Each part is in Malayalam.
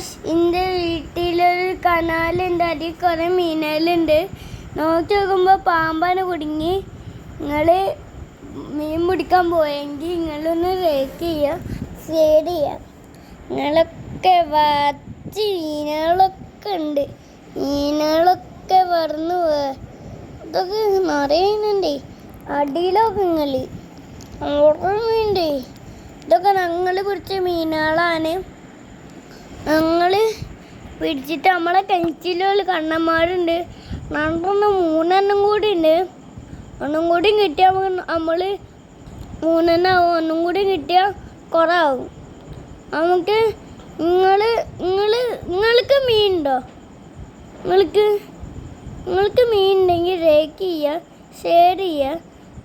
ഗായ്സ് എന്റെ വീട്ടിലൊരു കനാലുണ്ട് അതിൽ കുറേ മീനലുണ്ട് നോക്കി നോക്കുമ്പോൾ പാമ്പാണ് കുടുങ്ങി. നിങ്ങൾ മീൻ പിടിക്കാൻ പോയെങ്കിൽ നിങ്ങളൊന്ന് റേറ്റ് ചെയ്യുക ഷെയർ ചെയ്യുക നിങ്ങളൊക്കെ വച്ച് മീനുകളൊക്കെ ഉണ്ട്. മീനുകളൊക്കെ പറന്ന് ഇതൊക്കെ നിറയുന്നുണ്ട്. അടിയിലൊക്കെ നിങ്ങൾ ഓർമ്മയുണ്ട് ഇതൊക്കെ ഞങ്ങൾ പിടിച്ച മീനുകളാണ്. ഞങ്ങൾ പിടിച്ചിട്ട് നമ്മളെ കിണറ്റിലുള്ള കണ്ണന്മാരുണ്ട്. രണ്ടെണ്ണം മൂന്നെണ്ണം കൂടി ഉണ്ട്. ഒന്നും കൂടി കിട്ടിയാൽ നമ്മൾ മൂന്നെണ്ണം ആവും. ഒന്നും കൂടി കിട്ടിയാൽ കുറേ നമുക്ക് നിങ്ങൾ നിങ്ങൾ നിങ്ങൾക്ക് മീൻ ഉണ്ടോ നിങ്ങൾക്ക് നിങ്ങൾക്ക് മീൻ ഉണ്ടെങ്കിൽ ലൈക്ക് ചെയ്യുക ഷെയർ ചെയ്യുക.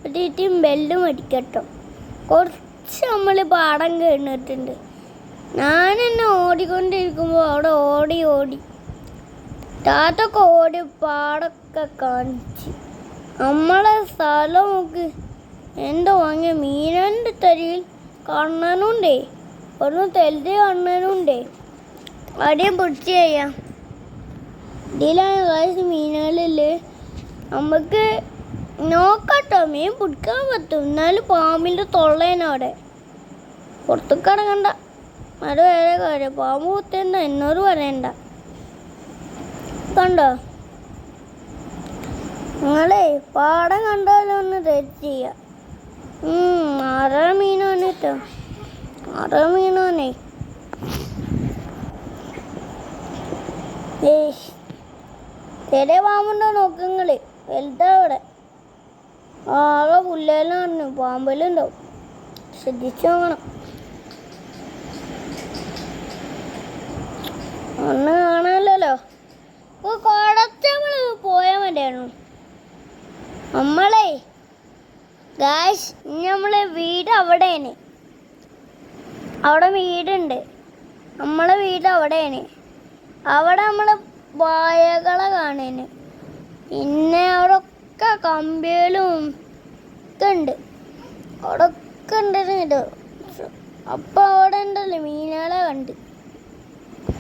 എന്നിട്ട് ബെല്ലും അടിക്കട്ടോ. കുറച്ച് നമ്മൾ പാടം കഴിഞ്ഞിട്ടുണ്ട് ഞാൻ എന്നെ ഓടിക്കൊണ്ടിരിക്കുമ്പോൾ അവിടെ ഓടി ഓടി. താത്തൊക്കെ ഓടി പാടൊക്കെ കാണിച്ച്. നമ്മളെ സ്ഥലം നോക്ക്. എന്തോ വാങ്ങിയ മീനന്റെ തരിയിൽ കണ്ണനുണ്ടേ. ഒന്ന് തെലുതി കണ്ണനുണ്ടേ. അടിയും പിടിച്ച് ചെയ്യാം ഇതിലാണ് കാശ് മീനുകളിൽ. നമുക്ക് നോക്കട്ടോ. മീൻ പിടിക്കാൻ പറ്റും. എന്നാലും പാമ്പിന്റെ തൊള്ളേനവിടെ പുറത്തേക്ക് ഇറങ്ങണ്ട. അത് വേറെ കാര്യം പാമ്പ് എന്നോട് പറയണ്ട. കണ്ടോ? നിങ്ങളെ പാടം കണ്ടാലും ഒന്ന് തെറ്റ് ചെയ്യാം. ആറര മീനാണ് കേട്ടോ അറ മീനാണേ. ചെറിയ പാമ്പുണ്ടോ നോക്കുങ്ങൾ വലുതാ അവിടെ ആകെ പുല്ലേലും പറഞ്ഞു പാമ്പലുണ്ടാവും. ശ്രദ്ധിച്ചു നോക്കണം. ഒന്ന് കാണാനല്ലോ കുടച്ച് നമ്മൾ പോയാൽ മതിയായിരുന്നു. നമ്മളെ ഗാഷ് നമ്മളെ വീട് അവിടെയാണ്. അവിടെ വീടുണ്ട്. നമ്മളെ വീട് അവിടെയാണ്. അവിടെ നമ്മളെ വായകളെ കാണേന്. പിന്നെ അവിടെ ഒക്കെ കമ്പികളും ഒക്കെ ഉണ്ട് അവിടെ ഒക്കെ ഉണ്ടല്ലോ അപ്പൊ അവിടെ ഉണ്ടല്ലോ മീനുകളെ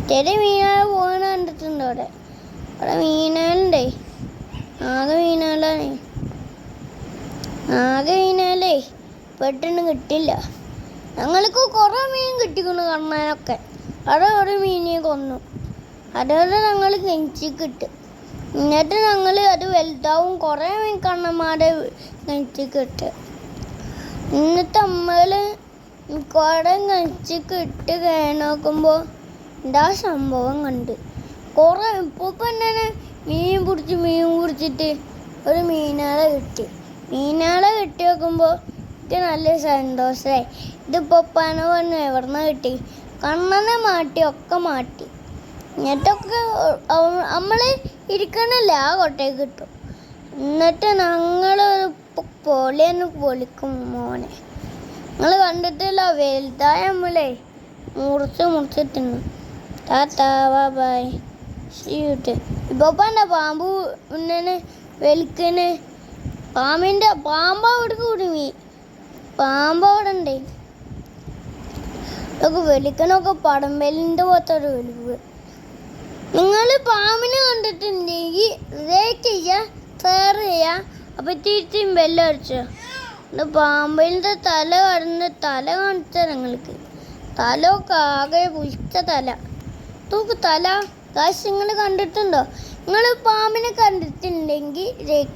കണ്ട് മീനാൾ പോകണ കണ്ടിട്ടുണ്ട് അവിടെ. അവിടെ മീനുകളുണ്ടേ ആകെ മീനാളാണ്. ആകെ മീനാലേ പെട്ടെന്ന് കിട്ടില്ല. ഞങ്ങൾക്ക് കുറേ മീൻ കിട്ടിക്കുന്നു കണ്ണാനൊക്കെ. അവിടെ ഒരു മീനിനെ കൊന്നു. അതോടെ ഞങ്ങൾ കെഞ്ചി കിട്ടും എന്നിട്ട് ഞങ്ങൾ അത് വലുതാവും. കുറേ മീൻ കണ്ണന്മാരെ കെഞ്ചിക്കിട്ട് എന്നിട്ട് നമ്മൾ കുടം കിട്ട് നോക്കുമ്പോൾ എന്താ സംഭവം കണ്ട്. കുറേ ഇപ്പോൾ തന്നെ മീൻ പിടിച്ച് മീൻ പിടിച്ചിട്ട് ഒരു മീനാളെ കിട്ടി. മീനാളെ കിട്ടി നോക്കുമ്പോൾ എനിക്ക് നല്ല സന്തോഷമായി ഇതിപ്പോൾ പന പറഞ്ഞു എവിടുന്ന കിട്ടി? കണ്ണനെ മാട്ടി ഒക്കെ മാറ്റി എന്നിട്ടൊക്കെ നമ്മൾ ഇരിക്കണല്ലേ ആ കൊട്ടയ്ക്ക് കിട്ടും. എന്നിട്ട് ഞങ്ങൾ പൊളിയെന്ന് പൊളിക്കും മോനെ. നിങ്ങൾ കണ്ടിട്ടില്ല വലുതായ നമ്മളെ മുറിച്ച് മുറിച്ചിട്ടുണ്ട് ടാറ്റാ ബൈ ഷീട്ട് ഇപ്പൊ പറഞ്ഞ പാമ്പ് ഉണ്ണന് വെലുക്കന് പാമ്പിന്റെ പാമ്പ് അവിടെ കുടുങ്ങി. പാമ്പ് അവിടെ ഉണ്ടേ ഇതൊക്കെ വെലുക്കനൊക്കെ പടമ്പലിന്റെ പോലത്തെ ഒരു വെലുക്ക് നിങ്ങൾ പാമ്പിനെ കണ്ടിട്ടുണ്ടെങ്കിൽ ലൈക്ക് ചെയ്യുക ഷെയർ ചെയ്യുക അപ്പം തിരിച്ചും ബെല്ലടിച്ചോ പാമ്പിന്റെ തല കടന്ന് തല കാണിച്ച നിങ്ങൾക്ക്. തല ഒക്കെ ആകെ പുഷ്ട തല. തൂക്ക് തല. കാശ് നിങ്ങൾ കണ്ടിട്ടുണ്ടോ? നിങ്ങൾ പാമ്പിനെ കണ്ടിട്ടുണ്ടെങ്കിൽ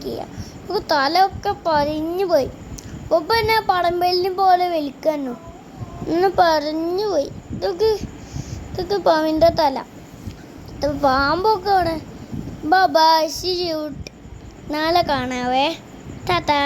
ചെയ്യുക നമുക്ക് തല ഒക്കെ പറഞ്ഞു പോയി. ഒപ്പം എന്നെ പടമ്പലിനെ പോലെ വലിക്കാനോ. ഇന്ന് പറഞ്ഞു പോയി. ഇതൊക്കെ ഇതൊക്കെ പാമ്പിന്റെ തല. പാമ്പൊക്കെ ആണ്. ബാബാ ശരി നാളെ കാണാവേ. ടാറ്റാ